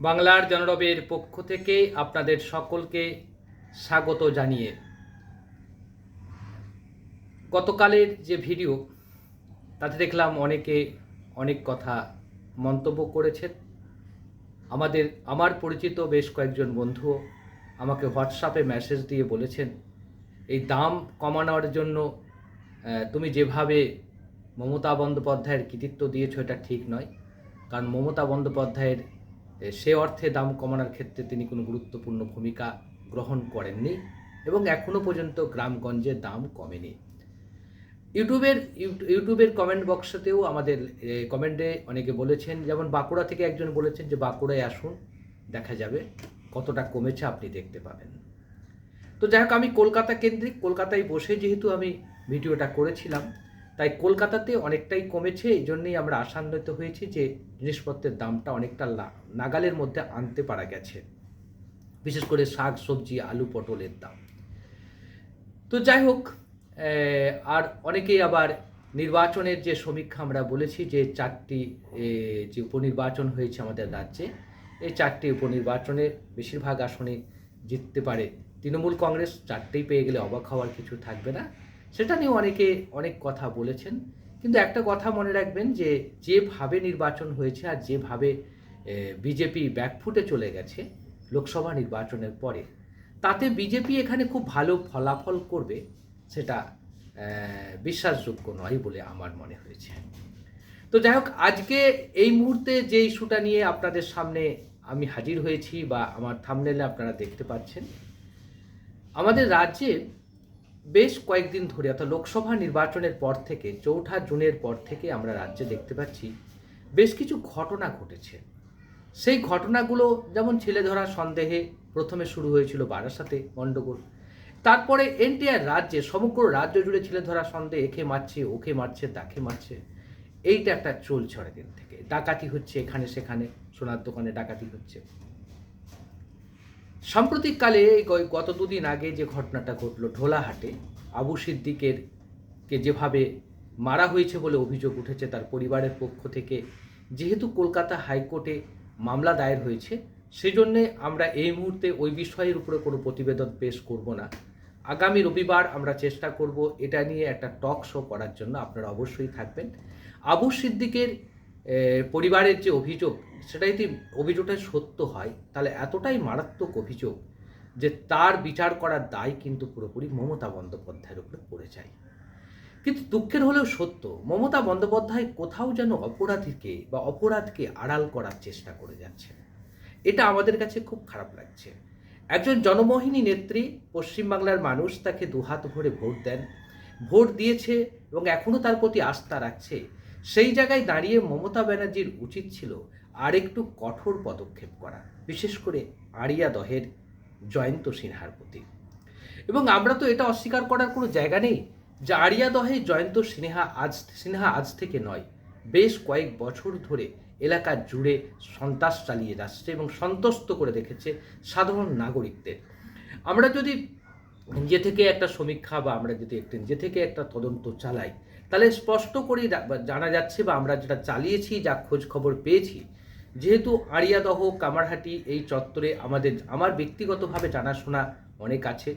বাংলার জনরবের পক্ষ থেকে আপনাদের সকলকে স্বাগত জানিয়ে গতকালের যে ভিডিও, তাতে দেখলাম অনেকে অনেক কথা মন্তব্য করেছেন। আমাদের, আমার পরিচিত বেশ কয়েকজন বন্ধু আমাকে হোয়াটসঅ্যাপে মেসেজ দিয়ে বলেছেন, এই দাম কমানোর জন্য তুমি যেভাবে মমতা বন্দ্যোপাধ্যায়ের কৃতিত্ব দিয়েছ, এটা ঠিক নয়। কারণ মমতা বন্দ্যোপাধ্যায়ের সে অর্থে দাম কমানোর ক্ষেত্রে তিনি কোনো গুরুত্বপূর্ণ ভূমিকা গ্রহণ করেননি এবং এখনও পর্যন্ত গ্রামগঞ্জে দাম কমেনি। ইউটিউবের, ইউট- ইউটিউবের কমেন্ট বক্সেতেও আমাদের কমেন্টে অনেকে বলেছেন, যেমন বাঁকুড়া থেকে একজন বলেছেন যে বাঁকুড়ায় আসুন, দেখা যাবে কতটা কমেছে আপনি দেখতে পাবেন। তো যাই হোক, আমি কলকাতা কেন্দ্রিক, কলকাতায় বসে যেহেতু আমি ভিডিওটা করেছিলাম তাই কলকাতাতে অনেকটাই কমেছে, এই জন্যেই আমরা আশান্বিত হয়েছি যে জিনিসপত্রের দামটা অনেকটা নাগালের মধ্যে আনতে পারা গেছে। বিশেষ করে শাক, সবজি, আলু, পটলের দাম। তো যাই হোক আর অনেকেই আবার নির্বাচনের যে সমীক্ষা আমরা বলেছি যে চারটি যে উপনির্বাচন হয়েছে আমাদের রাজ্যে, এই চারটি উপনির্বাচনে বেশিরভাগ আসনে জিততে পারে তৃণমূল কংগ্রেস, চারটেই পেয়ে গেলে অবাক হওয়ার কিছু থাকবে না। সেটা নিয়ে অনেকে অনেক কথা বলেছেন। কিন্তু একটা কথা মনে রাখবেন যে, যেভাবে নির্বাচন হয়েছে আর যেভাবে বিজেপি ব্যাকফুটে চলে গেছে লোকসভা নির্বাচনের পরে, তাতে বিজেপি এখানে খুব ভালো ফলাফল করবে সেটা বিশ্বাসযোগ্য নয় বলে আমার মনে হয়েছে। তো যাই হোক, আজকে এই মুহূর্তে যে ইস্যুটা নিয়ে আপনাদের সামনে আমি হাজির হয়েছি বা আমার থামনেলে আপনারা দেখতে পাচ্ছেন, আমাদের রাজ্যে বেশ কয়েকদিন ধরে, অর্থাৎ লোকসভা নির্বাচনের পর থেকে, চৌঠা জুনের পর থেকে আমরা রাজ্যে দেখতে পাচ্ছি বেশ কিছু ঘটনা ঘটেছে। সেই ঘটনাগুলো যেমন ছেলে ধরা সন্দেহে প্রথমে শুরু হয়েছিল বারাসাতে গণ্ডগোল। তারপরে এনটিআর রাজ্যে, সমগ্র রাজ্য জুড়ে ছেলে ধরা সন্দেহে একে মারছে, ওকে মারছে, তাকে মারছে, এইটা একটা চলছে অনেকদিন থেকে। ডাকাতি হচ্ছে এখানে সেখানে, সোনার দোকানে ডাকাতি হচ্ছে। সাম্প্রতিককালে গত দুদিন আগে যে ঘটনাটা ঘটলো ঢোলাহাটে, আবু সিদ্দিকের কে যেভাবে মারা হয়েছে বলে অভিযোগ উঠেছে তার পরিবারের পক্ষ থেকে, যেহেতু কলকাতা হাইকোর্টে মামলা দায়ের হয়েছে, সেজন্যে আমরা এই মুহূর্তে ওই বিষয়ের উপরে কোনো প্রতিবেদন পেশ করব না। আগামী রবিবার আমরা চেষ্টা করব এটা নিয়ে একটা টক শো করার জন্য, আপনারা অবশ্যই থাকবেন। আবু সিদ্দিকের পরিবারের যে অভিযোগ সেটা যদি অভিযোগটা সত্য হয়, তাহলে এতটাই মারাত্মক অভিযোগ যে তার বিচার করার দায় কিন্তু পুরোপুরি মমতা বন্দ্যোপাধ্যায়ের উপরে পড়ে যায়। কিন্তু দুঃখের হলেও সত্য, মমতা বন্দ্যোপাধ্যায় কোথাও যেন অপরাধীকে বা অপরাধকে আড়াল করার চেষ্টা করে যাচ্ছে এটা আমাদের কাছে খুব খারাপ লাগছে। একজন জনমোহিনী নেত্রী, পশ্চিমবাংলার মানুষ, তাকে দুহাত ভরে ভোট দেন। ভোট দিয়েছে এবং এখনও তার প্রতি আস্থা রাখছে। সেই জায়গায় দাঁড়িয়ে মমতা ব্যানার্জির উচিত ছিল আরেকটু কঠোর পদক্ষেপ করা, বিশেষ করে আরিয়া দহের জয়ন্ত সিনহার প্রতি। এবং আমরা তো এটা অস্বীকার করার কোনো জায়গা নেই যে আরিয়া দহে, জয়ন্ত সিনহা আজ সিনহা আজ থেকে নয়, বেশ কয়েক বছর ধরে এলাকা জুড়ে সন্ত্রাস চালিয়ে যাচ্ছে এবং সন্তুষ্ট করে রেখেছে সাধারণ নাগরিকদের। আমরা যদি নিজে থেকে একটা সমীক্ষা বা আমরা যদি একটু নিজে থেকে একটা তদন্ত চালাই, তাহলে স্পষ্ট করেই জানা যাচ্ছে বা আমরা যেটা চালিয়েছি, যা খোঁজ খবর পেয়েছি যেহেতু আড়িয়াদহ, কামারহাটি এই চত্বরে আমাদের, আমার ব্যক্তিগতভাবে জানাশোনা অনেক আছে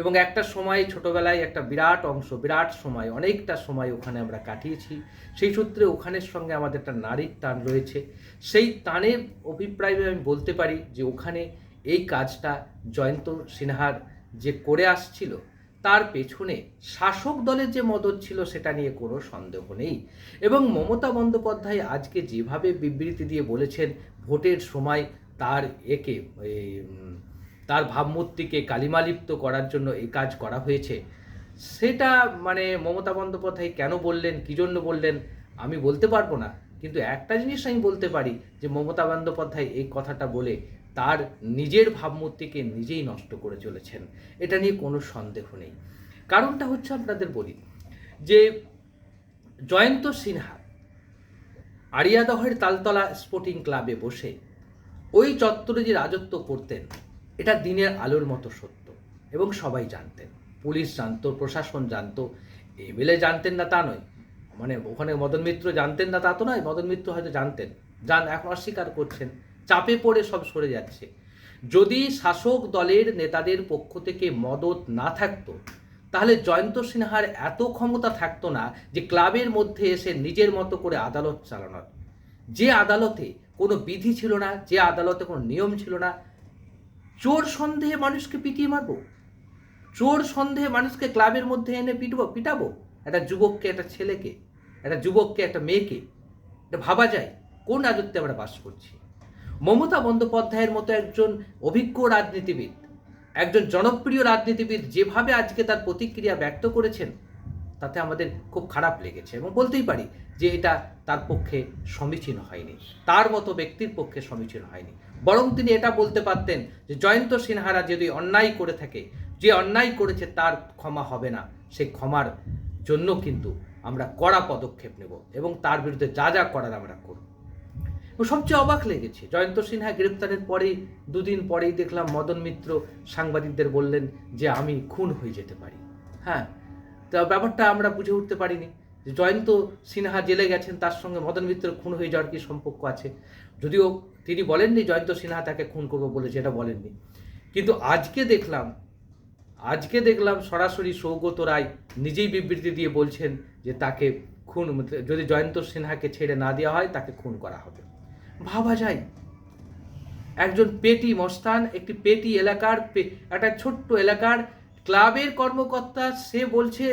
এবং একটা সময় ছোটবেলায় একটা বিরাট অংশ, বিরাট সময়, অনেকটা সময় ওখানে আমরা কাটিয়েছি। সেই সূত্রে ওখানের সঙ্গে আমাদের একটা নারীর টান রয়েছে। সেই টানের অভিপ্রায় আমি বলতে পারি যে ওখানে এই কাজটা জয়ন্ত সিনহার যে করে আসছিল তার পেছনে শাসক দলের যে মদত ছিল সেটা নিয়ে কোনো সন্দেহ নেই। এবং মমতা বন্দ্যোপাধ্যায় আজকে যেভাবে বিবৃতি দিয়ে বলেছেন, ভোটের সময় তার একে তার ভাবমূর্তিকে কালিমালিপ্ত করার জন্য এই কাজ করা হয়েছে। সেটা মানে মমতা বন্দ্যোপাধ্যায় কেন বললেন, কী জন্য বললেন, আমি বলতে পারব না। কিন্তু একটা জিনিস আমি বলতে পারি যে, মমতা বন্দ্যোপাধ্যায় এই কথাটা বলে তার নিজের ভাবমূর্তিকে নিজেই নষ্ট করে চলেছেন। এটা নিয়ে কোনো সন্দেহ নেই। কারণটা হচ্ছে আপনাদের বলি যে জয়ন্ত সিনহা আরিয়াদহের তালতলা স্পোর্টিং ক্লাবে বসে ওই চত্বরে যে রাজত্ব করতেন, এটা দিনের আলোর মতো সত্য এবং সবাই জানতেন। পুলিশ জানতো, প্রশাসন জানতো, এমএলএ জানতেন না তা নয়। মানে ওখানে মদন মিত্র জানতেন না তা তো নয়, মদন মিত্র হয়তো জানতেন। জান এখন অস্বীকার করছেন। চাপে পড়ে সব সরে যাচ্ছে। যদি শাসক দলের নেতাদের পক্ষ থেকে মদত না থাকতো, তাহলে জয়ন্ত সিনহার এত ক্ষমতা থাকতো না যে ক্লাবের মধ্যে এসে নিজের মতো করে আদালত চালানোর। যে আদালতে কোনো বিধি ছিল না, যে আদালতে কোনো নিয়ম ছিল না, চোর সন্দেহে মানুষকে পিটিয়ে মারবো? চোর সন্দেহে মানুষকে ক্লাবের মধ্যে এনে পিটবো, পিটাবো? একটা যুবককে, একটা ছেলেকে, একটা যুবককে, একটা মেয়েকে? এটা ভাবা যায়। কোন রাজত্বে আমরা বাস করছি? মমতা বন্দ্যোপাধ্যায়ের মতো একজন অভিজ্ঞ রাজনীতিবিদ, একজন জনপ্রিয় রাজনীতিবিদ যেভাবে আজকে তার প্রতিক্রিয়া ব্যক্ত করেছেন, তাতে আমাদের খুব খারাপ লেগেছে এবং বলতেই পারি যে এটা তার পক্ষে সমীচীন হয়নি, তার মতো ব্যক্তির পক্ষে সমীচীন হয়নি। বরং তিনি এটা বলতে পারতেন যে জয়ন্ত সিনহারা যদি অন্যায় করে থাকে, যে অন্যায় করেছে তার ক্ষমা হবে না সেই ক্ষমার জন্য কিন্তু আমরা কড়া পদক্ষেপ নেব এবং তার বিরুদ্ধে যা যা করার আমরা করব। সবচেয়ে অবাক লেগেছে। জয়ন্ত সিনহা গ্রেপ্তারের পরেই দুদিন পরেই দেখলাম মদন মিত্র সাংবাদিকদের বললেন যে, আমি খুন হয়ে যেতে পারি। হ্যাঁ তা ব্যাপারটা আমরা বুঝে উঠতে পারিনি। যে জয়ন্ত সিনহা জেলে গেছেন, তার সঙ্গে মদন মিত্র খুন হয়ে যাওয়ার কি সম্পর্ক আছে? যদিও তিনি বলেননি জয়ন্ত সিনহা তাকে খুন করব বলে, সেটা বলেননি। কিন্তু আজকে দেখলাম আজকে দেখলাম সরাসরি সৌগত রায় নিজেই বিবৃতি দিয়ে বলছেন যে, তাকে খুন, যদি জয়ন্ত সিনহাকে ছেড়ে না দেওয়া হয়, তাকে খুন করা হবে। ভাবা যায়। একজন পেটি মস্তান, একটি পেটি এলাকার একটা ছোট্ট এলাকার ক্লাবের কর্মকর্তা, সে বলছে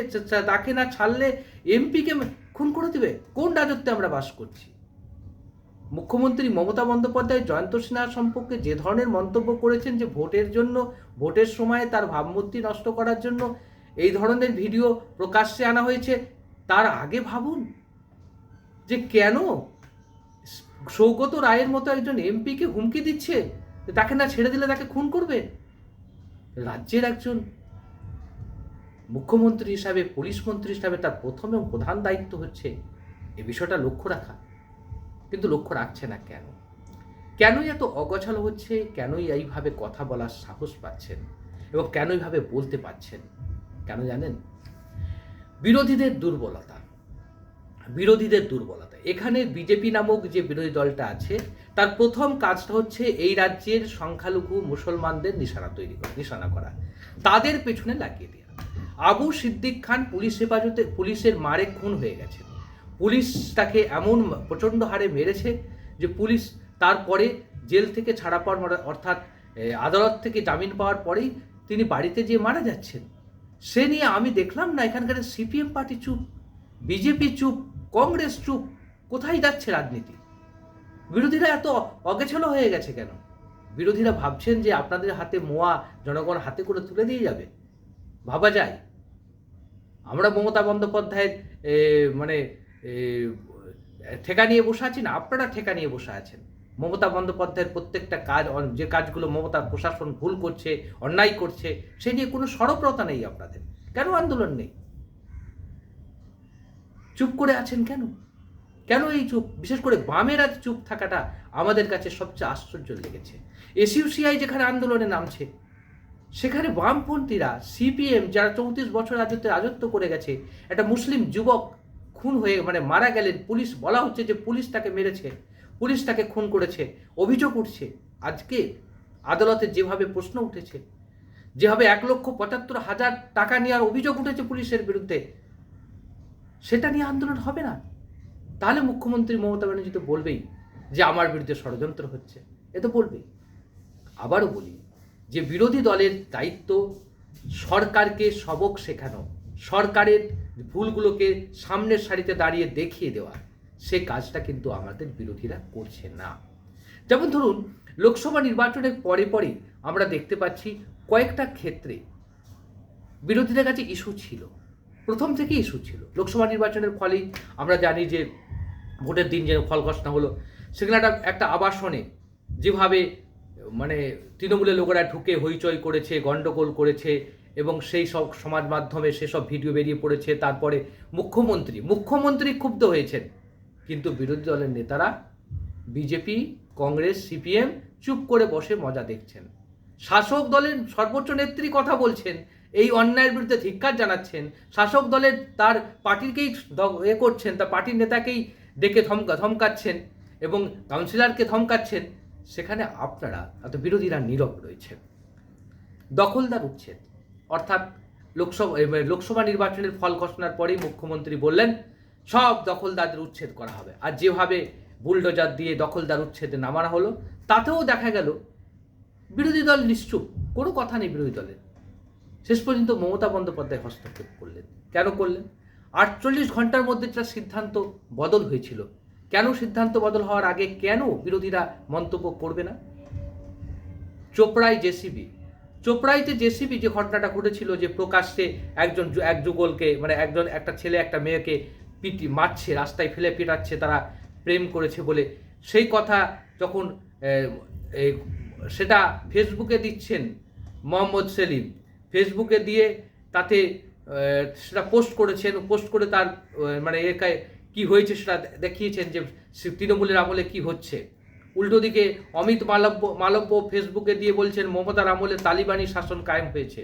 তাকে না ছাড়লে এমপিকে খুন করে দিবে? কোন রাজত্বে আমরা বাস করছি? মুখ্যমন্ত্রী মমতা বন্দ্যোপাধ্যায়, জয়ন্ত সিনহা সম্পর্কে যে ধরনের মন্তব্য করেছেন যে ভোটের জন্য, ভোটের সময় তার ভাবমূর্তি নষ্ট করার জন্য এই ধরনের ভিডিও প্রকাশ্যে আনা হয়েছে, তার আগে ভাবুন যে কেন সৌগত রায়ের মতো একজন এমপিকে হুমকি দিচ্ছে? তাকে না ছেড়ে দিলে তাকে খুন করবে? রাজ্যের একজন মুখ্যমন্ত্রী হিসাবে, পুলিশ মন্ত্রী হিসাবে তার প্রথম এবং প্রধান দায়িত্ব হচ্ছে এ বিষয়টা লক্ষ্য রাখা। কিন্তু লক্ষ্য রাখছে না কেন? কেনই এত অগোছালো হচ্ছে? কেনই এইভাবে কথা বলার সাহস পাচ্ছেন? এবং কেন এইভাবে বলতে পারছেন? কেন জানেন? বিরোধীদের দুর্বলতা। বিরোধীদের দুর্বলতা। এখানে বিজেপি নামক যে বিরোধী দলটা আছে, তার প্রথম কাজটা হচ্ছে এই রাজ্যের সংখ্যালঘু মুসলমানদের নিশানা তৈরি করা, নিশানা করা। তাদের পেছনে লাগিয়ে দেওয়া আবু সিদ্দিক খান পুলিশ হেফাজতে, পুলিশের মারে খুন হয়ে গেছে। পুলিশ তাকে এমন প্রচণ্ড হারে মেরেছে যে পুলিশ তারপরে জেল থেকে ছাড়া পাওয়ার অর্থাৎ আদালত থেকে জামিন পাওয়ার পরেই তিনি বাড়িতে যেয়ে মারা যাচ্ছেন। সে নিয়ে আমি দেখলাম না, এখানকার সিপিএম পার্টি চুপ, বিজেপি চুপ কংগ্রেস চুপ, কোথায় যাচ্ছে রাজনীতি? বিরোধীরা এত অগেছলো হয়ে গেছে কেন? বিরোধীরা ভাবছেন যে আপনাদের হাতে মোয়া জনগণ হাতে করে তুলে দিয়ে যাবে। ভাবা যায়। আমরা মমতা বন্দ্যোপাধ্যায়ের মানে ঠেকা নিয়ে বসে আছি না? আপনারা ঠেকা নিয়ে বসে আছেন। মমতা বন্দ্যোপাধ্যায়ের প্রত্যেকটা কাজ যে কাজগুলো মমতার প্রশাসন ভুল করছে, অন্যায় করছে, সে নিয়ে কোনো সরবরতা নেই আপনাদের। কেন আন্দোলন নেই? চুপ করে আছেন কেন? কেন এই চুপ? বিশেষ করে বামের আজ চুপ থাকাটা আমাদের কাছে সবচেয়ে আশ্চর্য লেগেছে। এসইউসিআই যেখানে আন্দোলনে নামছে, সেখানে বামপন্থীরা সিপিএম, যারা চৌত্রিশ বছর রাজত্বে রাজত্ব করে গেছে, একটা মুসলিম যুবক খুন হয়ে মানে মারা গেলেন। পুলিশ বলা হচ্ছে যে পুলিশ তাকে মেরেছে, পুলিশ তাকে খুন করেছে, অভিযোগ উঠছে। আজকে আদালতে যেভাবে প্রশ্ন উঠেছে, যেভাবে এক লক্ষ পঁচাত্তর হাজার টাকা নেওয়ার অভিযোগ উঠেছে পুলিশের বিরুদ্ধে সেটা নিয়ে আন্দোলন হবে না। তাহলে মুখ্যমন্ত্রী মমতা ব্যানার্জি তো বলবেই যে আমার বিরুদ্ধে ষড়যন্ত্র হচ্ছে। এ তো বলবেই আবারও বলি যে বিরোধী দলের দায়িত্ব সরকারকে সবক শেখানো, সরকারের ভুলগুলোকে সামনের সারিতে দাঁড়িয়ে দেখিয়ে দেওয়া, সে কাজটা কিন্তু আমাদের বিরোধীরা করছে না। যেমন ধরুন, লোকসভা নির্বাচনের পরে পরে আমরা দেখতে পাচ্ছি কয়েকটা ক্ষেত্রে বিরোধীদের কাছে ইস্যু ছিল। প্রথম থেকেই ইস্যু ছিল। লোকসভা নির্বাচনের ফলেই আমরা জানি যে ভোটের দিন যে ফল ঘোষণা হলো। সেখানে একটা একটা আবাসনে যেভাবে মানে তৃণমূলের লোকেরা ঢুকে হইচই করেছে গন্ডগোল করেছে এবং সেই সব সমাজ মাধ্যমে সেসব ভিডিও বেরিয়ে পড়েছে, তারপরে মুখ্যমন্ত্রী মুখ্যমন্ত্রী ক্ষুব্ধ হয়েছেন। কিন্তু বিরোধী দলের নেতারা বিজেপি, কংগ্রেস, সিপিএম চুপ করে বসে মজা দেখছেন। শাসক দলের সর্বোচ্চ নেত্রী কথা বলছেন এই অন্যায়ের বিরুদ্ধে ধিক্কার জানাচ্ছেন। শাসক দলের তার পার্টিকেই এ করছেন, তার পার্টির নেতাকেই ডেকে ধমকা, ধমকাচ্ছেন এবং কাউন্সিলরকে ধমকাচ্ছেন। সেখানে আপনারা অর্থাৎ বিরোধীরা নীরব রয়েছেন দখলদার উচ্ছেদ। অর্থাৎ লোকসভা লোকসভা নির্বাচনের ফল ঘোষণার পরেই মুখ্যমন্ত্রী বললেন, সব দখলদারদের উচ্ছেদ করা হবে। আর যেভাবে বুলডোজার দিয়ে দখলদার উচ্ছেদে নামানো হলো, তাতেও দেখা গেল, বিরোধী দল নিশ্চুপ। কোনো কথা নেই বিরোধী দলের। শেষ পর্যন্ত মমতা বন্দ্যোপাধ্যায় হস্তক্ষেপ করলেন। কেন করলেন? আটচল্লিশ ঘণ্টার মধ্যে তার সিদ্ধান্ত বদল হয়েছিল। কেন সিদ্ধান্ত বদল হওয়ার আগে কেন বিরোধীরা মন্তব্য করবে না? চোপড়ায় জেসিবি। চোপড়াইতে জেসিবি যে ঘটনাটা ঘটেছিল যে প্রকাশ্যে একজন এক যুগলকে মানে একজন, একটা ছেলে, একটা মেয়েকে পিটি, মারছে, রাস্তায় ফেলে পেটাচ্ছে, তারা প্রেম করেছে বলে সেই কথা যখন সেটা ফেসবুকে দিচ্ছেন মোহাম্মদ সেলিম ফেসবুকে দিয়ে তাতে সেটা পোস্ট করেছেন, পোস্ট করে তার মানে একায় কি হয়েছে সেটা দেখিয়েছেন যে তৃণমূলের আমলে কি হচ্ছে। উল্টো দিকে অমিত মালব্য মালব্য ফেসবুকে দিয়ে বলছেন, মমতার আমলে তালিবানি শাসন কায়েম হয়েছে।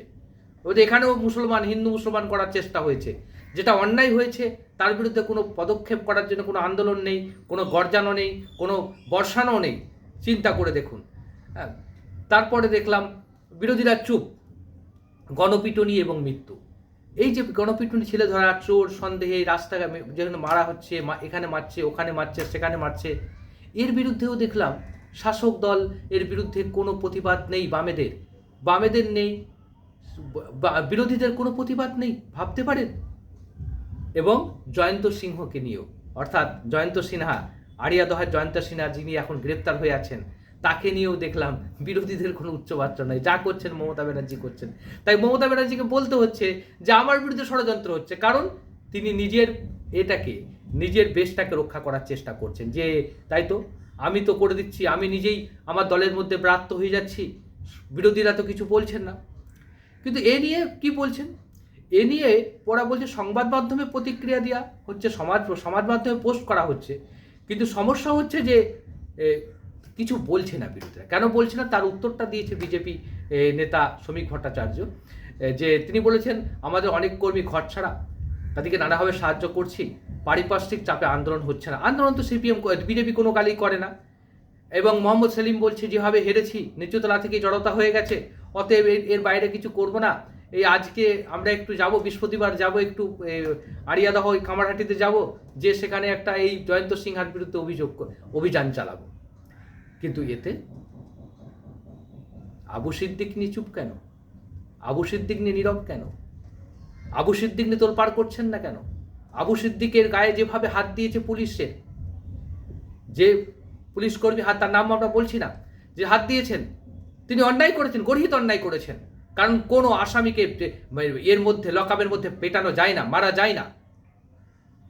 এখানেও মুসলমান, হিন্দু মুসলমান করার চেষ্টা হয়েছে। যেটা অন্যায় হয়েছে, তার বিরুদ্ধে কোনো পদক্ষেপ করার জন্য কোনো আন্দোলন নেই, কোনো গর্জানো নেই, কোনো বর্ষানো নেই। চিন্তা করে দেখুন। হ্যাঁ তারপরে দেখলাম, বিরোধীরা চুপ। গণপিটুনি এবং মৃত্যু। এই যে গণপিটুনি ছেলে ধরা চোর, সন্দেহে রাস্তায় যেখানে মারা হচ্ছে এখানে মারছে, ওখানে মারছে, সেখানে মারছে, এর বিরুদ্ধেও দেখলাম শাসক দল এর বিরুদ্ধে কোনো প্রতিবাদ নেই বামেদের। বামেদের নেই বিরোধীদের কোনো প্রতিবাদ নেই, ভাবতে পারেন? এবং জয়ন্ত সিংহকে নিয়েও, অর্থাৎ জয়ন্ত সিনহা আরিয়াদহার জয়ন্ত সিনহা যিনি এখন গ্রেপ্তার হয়ে আছেন তাকে নিয়েও দেখলাম বিরোধীদের কোনো উচ্চ উচ্চবাচ্য নয়। যা করছেন মমতা ব্যানার্জি করছেন। তাই মমতা ব্যানার্জিকে বলতে হচ্ছে যে, আমার বিরুদ্ধে ষড়যন্ত্র হচ্ছে। কারণ তিনি নিজের এটাকে, নিজের বেশটাকে রক্ষা করার চেষ্টা করছেন যে, তাই তো? আমি তো করে দিচ্ছি, আমি নিজেই আমার দলের মধ্যে ব্রাত্য হয়ে যাচ্ছি। বিরোধীরা তো কিছু বলছেন না। কিন্তু এ নিয়ে কি বলছেন? এ নিয়ে ওরা বলছে, সংবাদ মাধ্যমে প্রতিক্রিয়া দেওয়া হচ্ছে, সমাজ সমাজ মাধ্যমে পোস্ট করা হচ্ছে। কিন্তু সমস্যা হচ্ছে যে কিছু বলছে না বিরোধীরা। কেন বলছে না? তার উত্তরটা দিয়েছে বিজেপি নেতা শ্রমিক ভট্টাচার্য যে তিনি বলেছেন, আমাদের অনেক কর্মী ঘর ছাড়া তাদেরকে নানাভাবে সাহায্য করছি। পারিপার্শ্বিক চাপে আন্দোলন হচ্ছে না। আন্দোলন তো সিপিএম বিজেপি কোনো কালেই করে না। এবং মোহাম্মদ সেলিম বলছে, যেভাবে হেরেছি, নিচুতলা থেকে জড়তা হয়ে গেছে, অতএব এর- বাইরে কিছু করব না। এই আজকে আমরা একটু যাব, বৃহস্পতিবার যাব একটু ওই কামারহাটিতে যাব, যে সেখানে একটা এই জয়ন্ত সিংহার বিরুদ্ধে অভিযোগ অভিযান চালাবো। কিন্তু এতে আবু সিদ্দিক নিয়ে চুপ কেন? আবু সিদ্দিক নিয়ে নীরব কেন? আবু সিদ্দিক নিয়ে তোর পার করছেন না কেন? আবু সিদ্দিকের গায়ে যেভাবে হাত দিয়েছে পুলিশের যে পুলিশ কর্মী, হাত, তার নাম আমরা বলছি না, যে হাত দিয়েছেন, তিনি অন্যায় করেছেন, গর্হিত অন্যায় করেছেন। কারণ কোনো আসামিকে এর মধ্যে লকআপের মধ্যে পেটানো যায় না, মারা যায় না।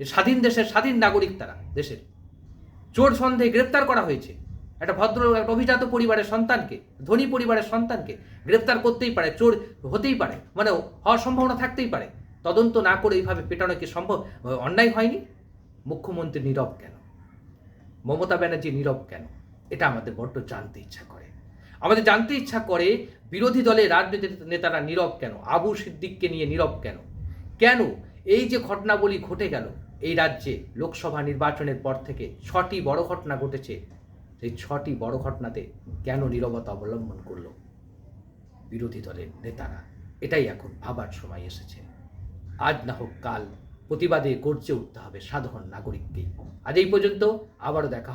স্বাধীন দেশের স্বাধীন নাগরিক তারা, দেশের। চোর সন্দেহে গ্রেপ্তার করা হয়েছে। একটা ভদ্র একটা অভিজাত পরিবারের সন্তানকে, ধনী পরিবারের সন্তানকে গ্রেপ্তার করতেই পারে, চোর হতেই পারে মানে হওয়ার সম্ভাবনা থাকতেই পারে। তদন্ত না করে এইভাবে পেটানো কি সম্ভব? অন্যায় হয়নি? মুখ্যমন্ত্রী নীরব কেন? মমতা ব্যানার্জি নীরব কেন? এটা আমাদের বড্ড জানতে ইচ্ছা করে। আমাদের জানতে ইচ্ছা করে বিরোধী দলের রাজনৈতিক নেতারা নীরব কেন? আবু সিদ্দিককে নিয়ে নীরব কেন? কেন এই যে ঘটনাবলী ঘটে গেল, এই রাজ্যে লোকসভা নির্বাচনের পর থেকে ছটি বড় ঘটনা ঘটেছে সেই ছটি বড় ঘটনাতে কেন নীরবতা অবলম্বন করল বিরোধী দলের নেতারা? এটাই এখন ভাবার সময় এসেছে। আজ না হোক কাল প্রতিবাদে গর্জে উঠতে হবে সাধারণ নাগরিককেই। আজ এই পর্যন্ত আবারও দেখা